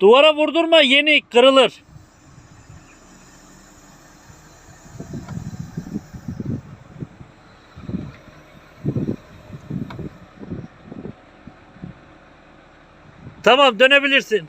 Duvara vurdurma yeni kırılır. Tamam dönebilirsin.